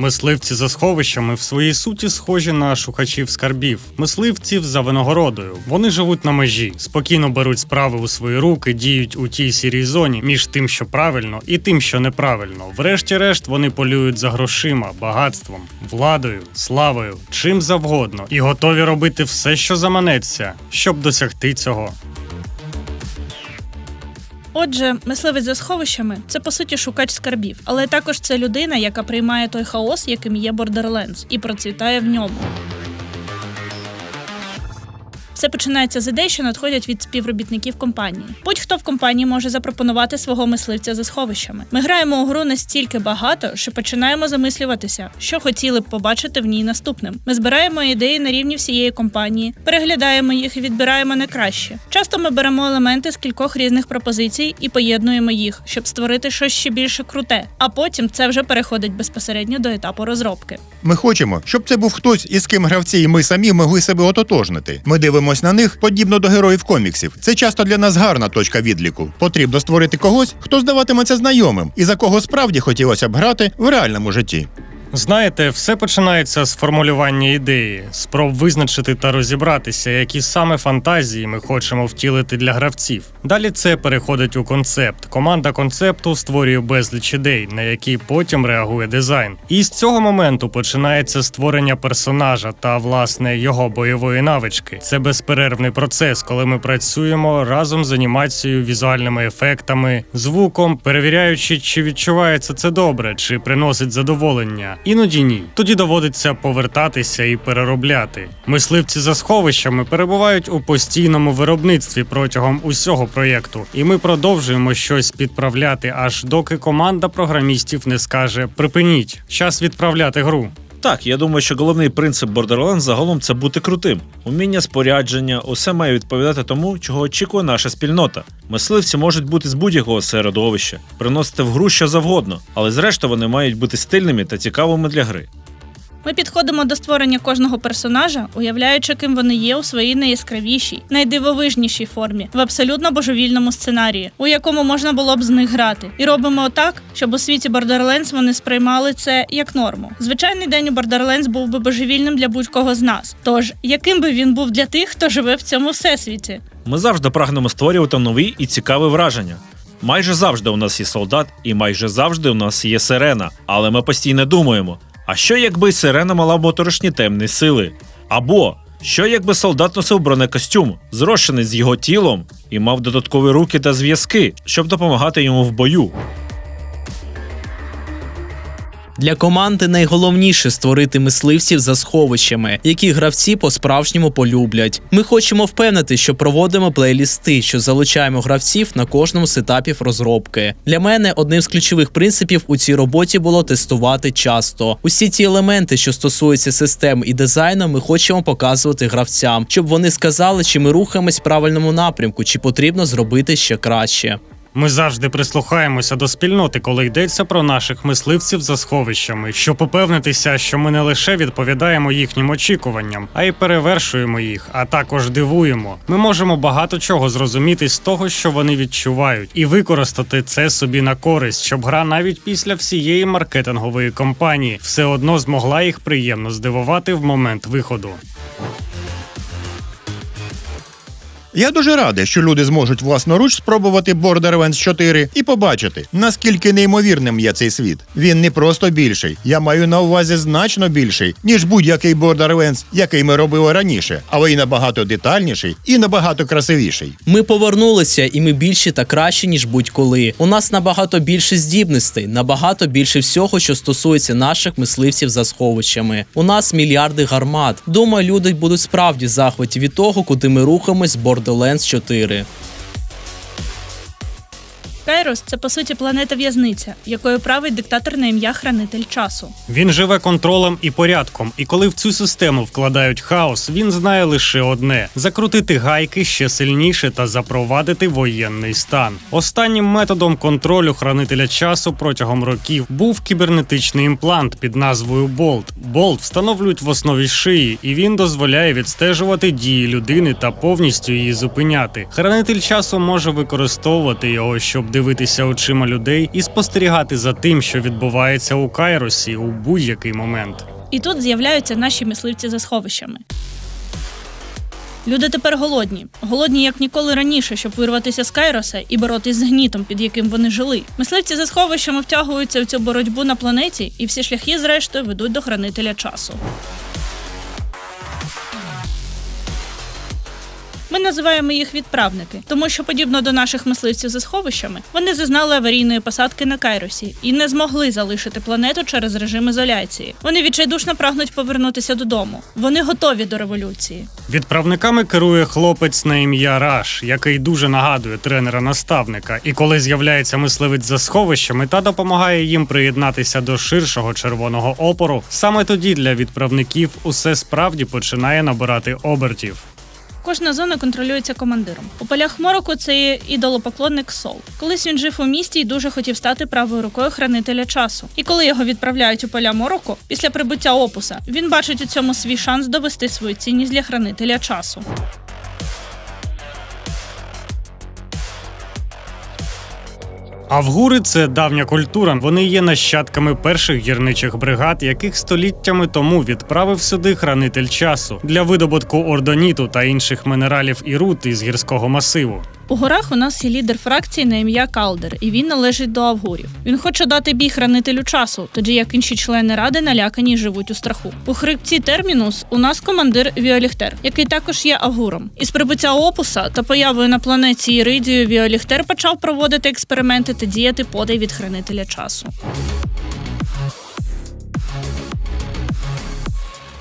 Мисливці за сховищами в своїй суті схожі на шукачів скарбів, мисливців за винагородою. Вони живуть на межі, спокійно беруть справи у свої руки, діють у тій сірій зоні між тим, що правильно, і тим, що неправильно. Врешті-решт вони полюють за грошима, багатством, владою, славою, чим завгодно, і готові робити все, що заманеться, щоб досягти цього. Отже, мисливець за сховищами це по суті шукач скарбів, але також це людина, яка приймає той хаос, яким є Borderlands, і процвітає в ньому. Все починається з ідей, що надходять від співробітників компанії. Будь-хто в компанії може запропонувати свого мисливця за сховищами. Ми граємо у гру настільки багато, що починаємо замислюватися, що хотіли б побачити в ній наступним. Ми збираємо ідеї на рівні всієї компанії, переглядаємо їх і відбираємо найкраще. Часто ми беремо елементи з кількох різних пропозицій і поєднуємо їх, щоб створити щось ще більше круте. А потім це вже переходить безпосередньо до етапу розробки. Ми хочемо, щоб це був хтось, із ким гравці і ми самі могли себе ототожнити. Ми дивимось на них подібно до героїв коміксів. Це часто для нас гарна точка відліку. Потрібно створити когось, хто здаватиметься знайомим, і за кого справді хотілося б грати в реальному житті. Знаєте, все починається з формулювання ідеї, спроб визначити та розібратися, які саме фантазії ми хочемо втілити для гравців. Далі це переходить у концепт. Команда концепту створює безліч ідей, на які потім реагує дизайн. І з цього моменту починається створення персонажа та власне його бойової навички. Це безперервний процес, коли ми працюємо разом з анімацією, візуальними ефектами, звуком, перевіряючи, чи відчувається це добре, чи приносить задоволення. Іноді ні. Тоді доводиться повертатися і переробляти. Мисливці за сховищами перебувають у постійному виробництві протягом усього проєкту, і ми продовжуємо щось підправляти, аж доки команда програмістів не скаже припиніть, час відправляти гру. Так, я думаю, що головний принцип Borderlands загалом це бути крутим. Уміння спорядження, усе має відповідати тому, чого очікує наша спільнота. Мисливці можуть бути з будь-якого середовища, приносити в гру що завгодно, але зрештою вони мають бути стильними та цікавими для гри. Ми підходимо до створення кожного персонажа, уявляючи, ким вони є у своїй найяскравішій, найдивовижнішій формі, в абсолютно божевільному сценарії, у якому можна було б з них грати, і робимо так, щоб у світі Borderlands вони сприймали це як норму. Звичайний день у Borderlands був би божевільним для будь-кого з нас. Тож, яким би він був для тих, хто живе в цьому всесвіті? Ми завжди прагнемо створювати нові і цікаві враження. Майже завжди у нас є солдат, і майже завжди у нас є сирена, але ми постійно думаємо: а що якби сирена мала моторошні темні сили? Або що якби солдат носив бронекостюм, зрощений з його тілом, і мав додаткові руки та зв'язки, щоб допомагати йому в бою? Для команди найголовніше створити мисливців за сховищами, які гравці по-справжньому полюблять. Ми хочемо впевнити, що проводимо плейлісти, що залучаємо гравців на кожному з етапів розробки. Для мене одним з ключових принципів у цій роботі було тестувати часто. Усі ті елементи, що стосуються систем і дизайну, ми хочемо показувати гравцям, щоб вони сказали, чи ми рухаємось в правильному напрямку, чи потрібно зробити ще краще. Ми завжди прислухаємося до спільноти, коли йдеться про наших мисливців за сховищами, щоб упевнитися, що ми не лише відповідаємо їхнім очікуванням, а й перевершуємо їх, а також дивуємо. Ми можемо багато чого зрозуміти з того, що вони відчувають, і використати це собі на користь, щоб гра навіть після всієї маркетингової кампанії все одно змогла їх приємно здивувати в момент виходу. Я дуже радий, що люди зможуть власноруч спробувати Borderlands 4 і побачити, наскільки неймовірним є цей світ. Він не просто більший. Я маю на увазі значно більший, ніж будь-який Borderlands, який ми робили раніше, але й набагато детальніший і набагато красивіший. Ми повернулися, і ми більші та кращі, ніж будь-коли. У нас набагато більше здібностей, набагато більше всього, що стосується наших мисливців за сховищами. У нас мільярди гармат. Думаю, люди будуть справді захваті від того, куди ми рухаємось з Borderlands 4. Кайрос це по суті планета в'язниця, якою править диктатор на ім'я Хранитель часу. Він живе контролем і порядком, і коли в цю систему вкладають хаос, він знає лише одне: закрутити гайки ще сильніше та запровадити воєнний стан. Останнім методом контролю хранителя часу протягом років був кібернетичний імплант під назвою Болт. Болт встановлюють в основі шиї, і він дозволяє відстежувати дії людини та повністю її зупиняти. Хранитель часу може використовувати його, щоб дивитися очима людей і спостерігати за тим, що відбувається у Кайросі у будь-який момент. І тут з'являються наші мисливці за сховищами. Люди тепер голодні, голодні як ніколи раніше, щоб вирватися з Кайроса і боротись з гнітом, під яким вони жили. Мисливці за сховищами втягуються в цю боротьбу на планеті, і всі шляхи, зрештою, ведуть до хранителя часу. Ми називаємо їх відправники, тому що, подібно до наших мисливців за сховищами, вони зазнали аварійної посадки на Кайросі і не змогли залишити планету через режим ізоляції. Вони відчайдушно прагнуть повернутися додому. Вони готові до революції. Відправниками керує хлопець на ім'я Раш, який дуже нагадує тренера-наставника. І коли з'являється мисливець за сховищами та допомагає їм приєднатися до ширшого червоного опору, саме тоді для відправників усе справді починає набирати обертів. Кожна зона контролюється командиром. У полях Мороку це ідолопоклонник Сол. Колись він жив у місті і дуже хотів стати правою рукою хранителя часу. І коли його відправляють у поля Мороку, після прибуття опуса, він бачить у цьому свій шанс довести свою цінність для хранителя часу. Авгури це давня культура. Вони є нащадками перших гірничих бригад, яких століттями тому відправив сюди хранитель часу для видобутку ордоніту та інших мінералів і руд із гірського масиву. У горах у нас є лідер фракції на ім'я Калдер, і він належить до авгурів. Він хоче дати бій хранителю часу, тоді як інші члени ради налякані живуть у страху. У хребці Термінус у нас командир Віоліхтер, який також є авгуром. Із прибуття опуса та появою на планеті Іридію Віоліхтер почав проводити експерименти та діяти подай від хранителя часу.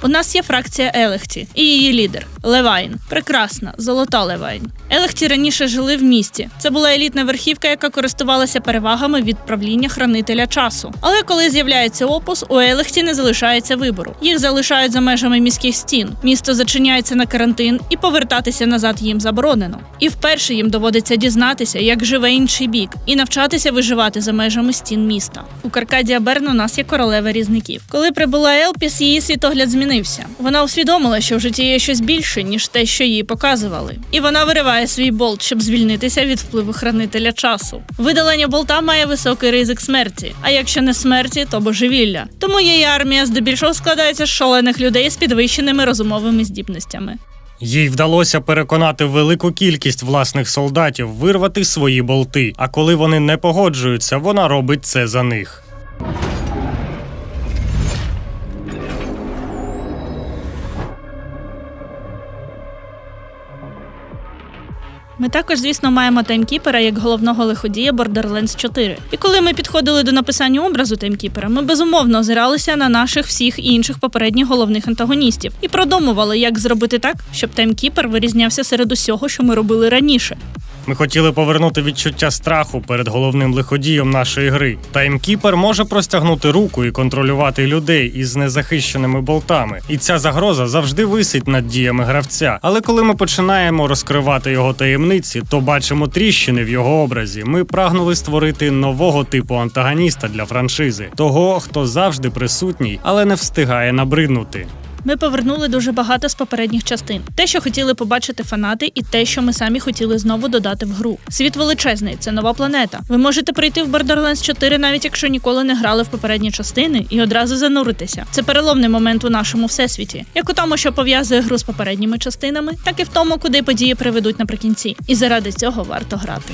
У нас є фракція Елехті і її лідер Левайн. Прекрасна, золота Левайн. Елехті раніше жили в місті. Це була елітна верхівка, яка користувалася перевагами від правління хранителя часу. Але коли з'являється опус, у Елехті не залишається вибору. Їх залишають за межами міських стін. Місто зачиняється на карантин, і повертатися назад їм заборонено. І вперше їм доводиться дізнатися, як живе інший бік, і навчатися виживати за межами стін міста. У Каркадія Берн у нас є королева різників. Коли прибула Елпіс, її світогляд змінився. Вона усвідомила, що в житті є щось більше, ніж те, що їй показували. І вона вириває свій болт, щоб звільнитися від впливу хранителя часу. Видалення болта має високий ризик смерті. А якщо не смерті, то божевілля. Тому її армія здебільшого складається з шалених людей з підвищеними розумовими здібностями. Їй вдалося переконати велику кількість власних солдатів вирвати свої болти. А коли вони не погоджуються, вона робить це за них. Ми також, звісно, маємо таймкіпера як головного лиходія Borderlands 4. І коли ми підходили до написання образу таймкіпера, ми безумовно озиралися на наших всіх інших попередніх головних антагоністів і продумували, як зробити так, щоб таймкіпер вирізнявся серед усього, що ми робили раніше. Ми хотіли повернути відчуття страху перед головним лиходієм нашої гри. Таймкіпер може простягнути руку і контролювати людей із незахищеними болтами. І ця загроза завжди висить над діями гравця. Але коли ми починаємо розкривати його таємниці, то бачимо тріщини в його образі. Ми прагнули створити нового типу антагоніста для франшизи, того, хто завжди присутній, але не встигає набриднути. Ми повернули дуже багато з попередніх частин. Те, що хотіли побачити фанати, і те, що ми самі хотіли знову додати в гру. Світ величезний, це нова планета. Ви можете прийти в Borderlands 4, навіть якщо ніколи не грали в попередні частини, і одразу зануритися. Це переломний момент у нашому всесвіті, як у тому, що пов'язує гру з попередніми частинами, так і в тому, куди події приведуть наприкінці. І заради цього варто грати.